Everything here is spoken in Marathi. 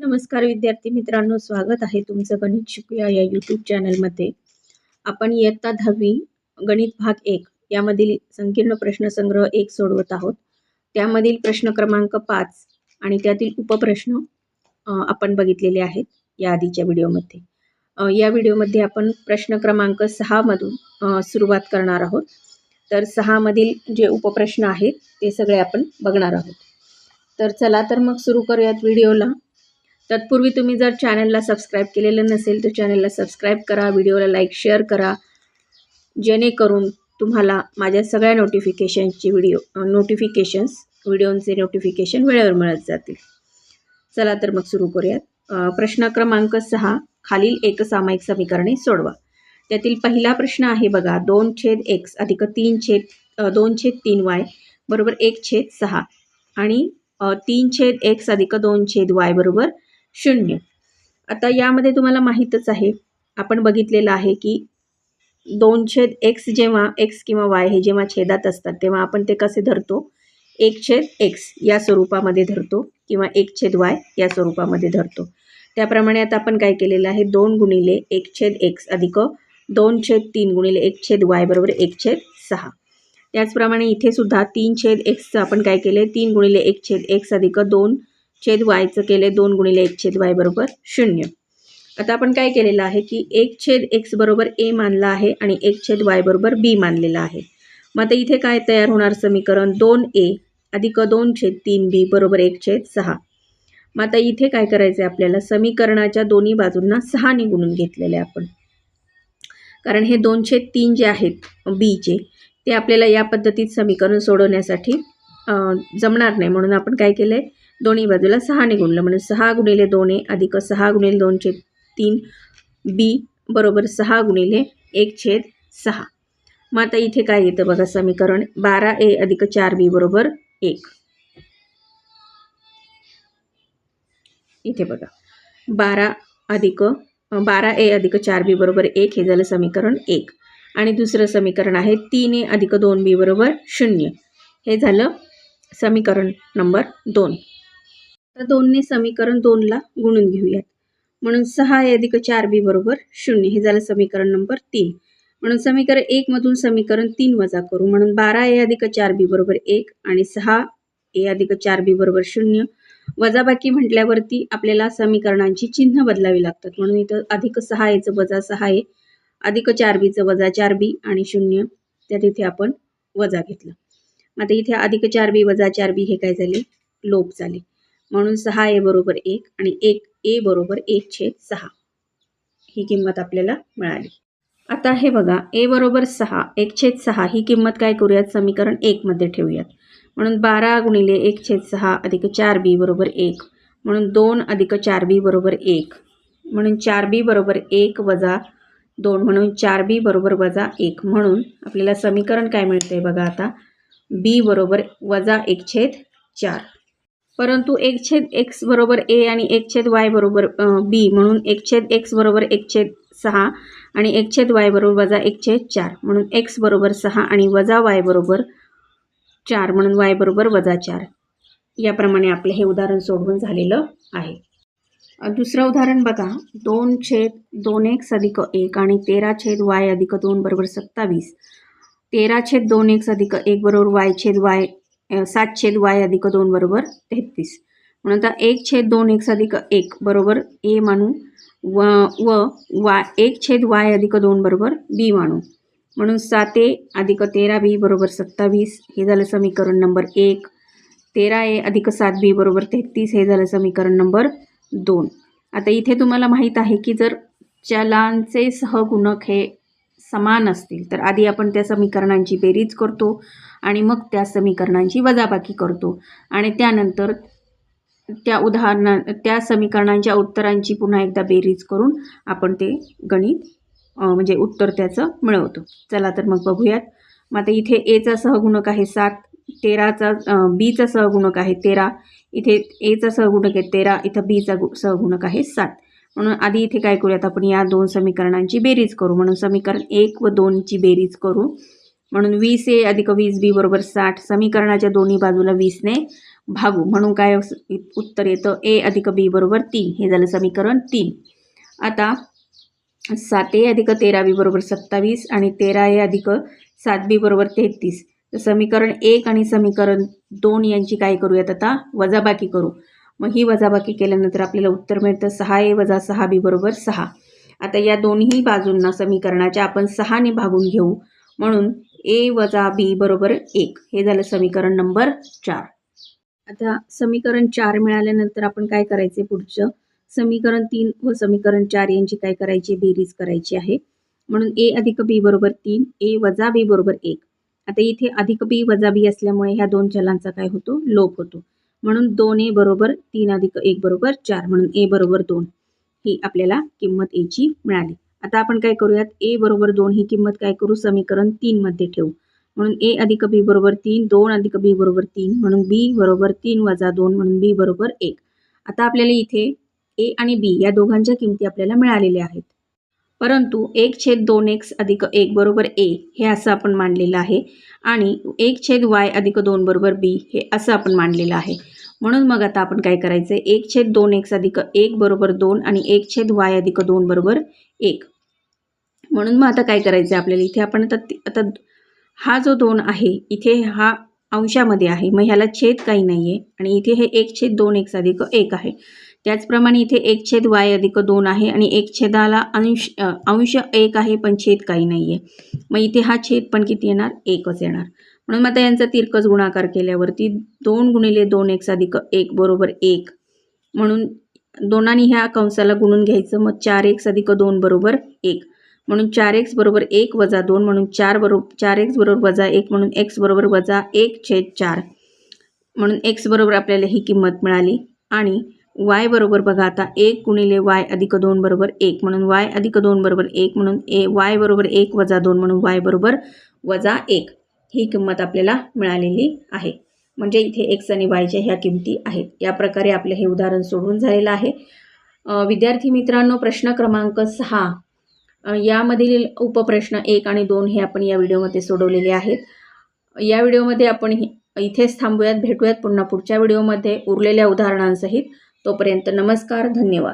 नमस्कार विद्यार्थी मित्रांनो स्वागत आहे तुमचं गणित शिकूया या यूट्यूब चॅनलमध्ये आपण इयत्ता दहावी गणित भाग एक यामधील संकीर्ण प्रश्नसंग्रह एक सोडवत आहोत. त्यामधील प्रश्न क्रमांक पाच आणि त्यातील उपप्रश्न आपण बघितलेले आहेत या आधीच्या व्हिडिओमध्ये. या व्हिडिओमध्ये आपण प्रश्न क्रमांक सहामधून सुरुवात करणार आहोत. तर सहामधील जे उपप्रश्न आहेत ते सगळे आपण बघणार आहोत. तर चला तर मग सुरू करूयात व्हिडिओला. तत्पूर्वी तुम्ही जर चॅनलला सबस्क्राईब केलेलं नसेल तर चॅनलला सबस्क्राईब करा व्हिडिओला लाईक शेअर करा. जेणेकरून तुम्हाला माझ्या सगळ्या नोटिफिकेशनची व्हिडिओ नोटिफिकेशन्स व्हिडिओंचे नोटिफिकेशन वेळेवर मिळत जातील. चला तर मग सुरू करूयात. प्रश्न क्रमांक सहा खालील एकसामायिक समीकरणे सोडवा. त्यातील पहिला प्रश्न आहे बघा दोन छेद एक्स अधिक तीन छेद दोन छेद तीन वाय बरोबर एक छेद सहा. आणि तीन छेद एक्स अधिक दोन छेद वाय बरोबर शून्य. आता यामध्ये तुम्हाला माहीतच आहे. आपण बघितलेलं आहे की दोन छेद एक्स जेव्हा एक्स किंवा वाय हे जेव्हा छेदात असतात तेव्हा आपण ते कसे धरतो? एक छेद एक्स या स्वरूपामध्ये धरतो किंवा एक छेद वाय या स्वरूपामध्ये धरतो. त्याप्रमाणे आता आपण काय केलेलं आहे? दोन गुणिले एक छेद एक्स अधिक दोन छेद तीन गुणिले एक छेद वाय बरोबर एक छेद सहा. त्याचप्रमाणे इथे सुद्धा तीन छेद एक्सचं आपण काय केले? तीन गुणिले एक छेद एक्स अधिक दोन छेद वायचं केले दोन गुणिले एक छेद वाय बरोबर शून्य. आता आपण काय केलेलं आहे की एक छेद एक्स बरोबर ए मानला आहे आणि एक छेद वाय बरोबर बी मानलेला आहे. मग आता इथे काय तयार होणार समीकरण? दोन ए अधिक दोन छेद तीन बी बरोबर एक छेद सहा. मग आता इथे काय करायचं आहे आपल्याला? समीकरणाच्या दोन्ही बाजूंना सहाने गुणून घेतलेले आहे आपण. कारण हे दोन छेद तीन जे आहेत बीचे ते आपल्याला या पद्धतीत समीकरण सोडवण्यासाठी जमणार नाही. म्हणून आपण काय केलं आहे दोन्ही बाजूला सहाने गुणलं म्हणून सहा गुणिले दोन ए अधिक सहा गुणिले दोनचे तीन बी बरोबर सहा गुणिले एक छेद सहा. मग आता इथे काय येतं बघा समीकरण. बारा ए अधिक चार बी बरोबर एक. इथे बघा. बारा अधिक बारा ए अधिक चार बी बरोबर एक हे झालं समीकरण एक. आणि दुसरं समीकरण आहे तीन ए अधिक दोन बी बरोबर शून्य. हे झालं समीकरण नंबर दोन. तर दोनने समीकरण दोनला गुणून घेऊयात. म्हणून सहा ए अधिक चार बी बरोबर शून्य. हे झालं समीकरण नंबर तीन. म्हणून समीकरण एकमधून समीकरण तीन वजा करू. म्हणून बारा ए अधिक चार बी बरोबर एक आणि सहा ए अधिक चार बी बरोबर शून्य. वजाबाकी म्हटल्यावरती आपल्याला समीकरणांची चिन्ह बदलावी लागतात. म्हणून इथं अधिक सहा एचं वजा सहा ए अधिक चार बीचं वजा चार बी आणि शून्य. त्यात इथे आपण वजा घेतलं. आता इथे अधिक चार बी वजा चार बी हे काय झाले? लोप झाले. म्हणून सहा ए बरोबर एक आणि एक ए बरोबर एक छेद सहा. ही किंमत आपल्याला मिळाली. आता हे बघा ए बरोबर सहा एक छेद सहा ही किंमत काय करूयात? समीकरण एकमध्ये ठेवूयात. म्हणून बारा गुणिले एक छेद सहा अधिक चार बी बरोबर एक. म्हणून दोन अधिक चार बी बरोबर एक. म्हणून चार बी बरोबर एक वजा दोन म्हणून चार बी बरोबर वजा एक. म्हणून आपल्याला समीकरण काय मिळतं आहे बघा आता? बी बरोबर वजा एक छेद चार. परंतु एक छेद एक्स बरोबर ए आणि एक छेद वाय बरोबर बी म्हणून एक छेद एक्स बरोबर एक छेद सहा आणि एक छेद वाय बरोबर वजा एक छेद चार म्हणून एक्स बरोबर सहा आणि वजा वाय बरोबर चार म्हणून वाय बरोबर वजा चार. याप्रमाणे आपलं हे उदाहरण सोडवून झालेलं आहे. दुसरं उदाहरण बघा. दोन छेद दोन एक्स अधिक एक आणि तेरा छेद वाय अधिक दोन बरोबर सत्तावीस. तेरा छेद दोन एक्स अधिक एक बरोबर वाय छेद वाय सात छेद वाय अधिक दोन बरोबर तेहतीस. म्हणून आता एक छेद दोन एक्स अधिक एक बरोबर ए मानू. व व वा एक छेद वाय अधिक दोन बरोबर बी मानू. म्हणून सात ए अधिक तेरा बी बरोबर सत्तावीस. हे झालं समीकरण नंबर एक. तेरा ए अधिक सात बी बरोबर तेहतीस. हे झालं समीकरण नंबर दोन. आता इथे तुम्हाला माहीत आहे की जर चलांचे सहगुणक हे समान असतील तर आधी आपण त्या समीकरणांची बेरीज करतो. आणि मग त्या समीकरणांची वजाबाकी करतो. आणि त्यानंतर त्या उदाहरणा त्या समीकरणांच्या उत्तरांची पुन्हा एकदा बेरीज करून आपण ते गणित म्हणजे उत्तर त्याचं मिळवतो. चला तर मग बघूयात. मग आता इथे एचा सहगुणक आहे सात तेराचा बीचा सहगुणक आहे तेरा. इथे एचा सहगुणक आहे तेरा इथं बीचा गु सहगुणक आहे सात. म्हणून आधी इथे काय करूयात आपण? या दोन समीकरणांची बेरीज करू. म्हणून समीकरण एक व दोनची बेरीज करू. म्हणून वीस ए अधिक वीस बी बरोबर साठ. समीकरणाच्या दोन्ही बाजूला वीसने भागू. म्हणून काय उत्तर येतं? ए अधिक बी बरोबर तीन. हे झालं समीकरण तीन. आता सात ए अधिक तेरा बी बरोबर सत्तावीस आणि तेरा ए अधिक सात बी बरोबर तेहतीस. तर समीकरण एक आणि समीकरण दोन यांची काय करूयात आता? वजाबाकी करू. मग ही वजाबाकी केल्यानंतर आपल्याला उत्तर मिळतं सहा ए वजा सहा बी बरोबर सहा. आता या दोन्ही बाजूंना समीकरणाच्या आपण सहाने भागून घेऊ. म्हणून ए वजा बी बरोबर एक. हे झालं समीकरण नंबर चार. आता समीकरण चार मिळाल्यानंतर आपण काय करायचे पुढचं? समीकरण तीन व समीकरण चार यांची काय करायची? बेरीज करायची आहे. म्हणून ए अधिक बी बरोबर तीन ए वजा बी बरोबर एक. आता इथे अधिक बी वजा बी असल्यामुळे ह्या दोन चलांचा काय होतो? लोप होतो. म्हणून दोन ए बरोबर तीन अधिक एक बरोबर चार. म्हणून ए बरोबर दोन. ही आपल्याला किंमत एची मिळाली. आता आपण काय करूयात? ए बरोबर दोन ही किंमत काय करू? समीकरण तीनमध्ये ठेवू. म्हणून ए अधिक बी बरोबर तीन दोन अधिक बी बरोबर तीन म्हणून बी बरोबर तीन वजा दोन म्हणून बी बरोबर एक. आता आपल्याला इथे ए आणि बी या दोघांच्या किमती आपल्याला मिळालेल्या आहेत. परंतु एक छेद दोन एक्स अधिक एक बरोबर ए हे असं आपण मांडलेलं आहे. आणि एक छेद वाय अधिक दोन बरोबर बी हे असं आपण मांडलेलं आहे. म्हणून मग आता आपण काय करायचं आहे एक छेद दोन एक्स अधिक एक बरोबर दोन आणि एक छेद वाय अधिक दोन बरोबर एक. म्हणून मग आता काय करायचं आहे आपल्याला? इथे आपण आता आता हा जो दोन आहे इथे हा अंशामध्ये आहे मग ह्याला छेद काही नाही आहे आणि इथे हे एक छेद दोन एक्स अधिक एक आहे. त्याचप्रमाणे इथे एक छेद वाय अधिक दोन आहे आणि एक छेदाला अंश अंश एक आहे पण छेद काही नाही आहे मग इथे हा छेद पण किती येणार? एकच येणार. म्हणून मग आता यांचा तिरकस गुणाकार केल्यावरती दोन गुणिले दोन एक्स अधिक एक बरोबर एक. म्हणून दोनांनी ह्या कंसाला गुणून घ्यायचं मग चार एक्स अधिक दोन बरोबर एक. म्हणून चार एक्स बरोबर एक वजा दोन म्हणून चार बरोबर चार एक्स बरोबर वजा एक म्हणून एक्स बरोबर वजा एक छेद चार. म्हणून एक्स बरोबर आपल्याला ही किंमत मिळाली. आणि वाय बरोबर बघा आता एक गुणिले वाय अधिक दोन बरोबर एक म्हणून वाय अधिक दोन बरोबर एक म्हणून ए वाय बरोबर एक वजा दोन म्हणून वाय बरोबर वजा एक. ही किंमत आपल्याला मिळालेली आहे. म्हणजे इथे एक्स आणि वायच्या ह्या किमती आहेत. या प्रकारे आपलं हे उदाहरण सोडून झालेलं आहे. विद्यार्थी मित्रांनो प्रश्न क्रमांक सहा. यामधील उपप्रश्न एक आणि दोन हे आपण या व्हिडिओमध्ये सोडवलेले आहेत. या व्हिडिओमध्ये आपण इथेच थांबूयात भेटूयात पुन्हा पुढच्या व्हिडिओमध्ये. उरलेल्या उदाहरणांसहित तोपर्यंत नमस्कार धन्यवाद.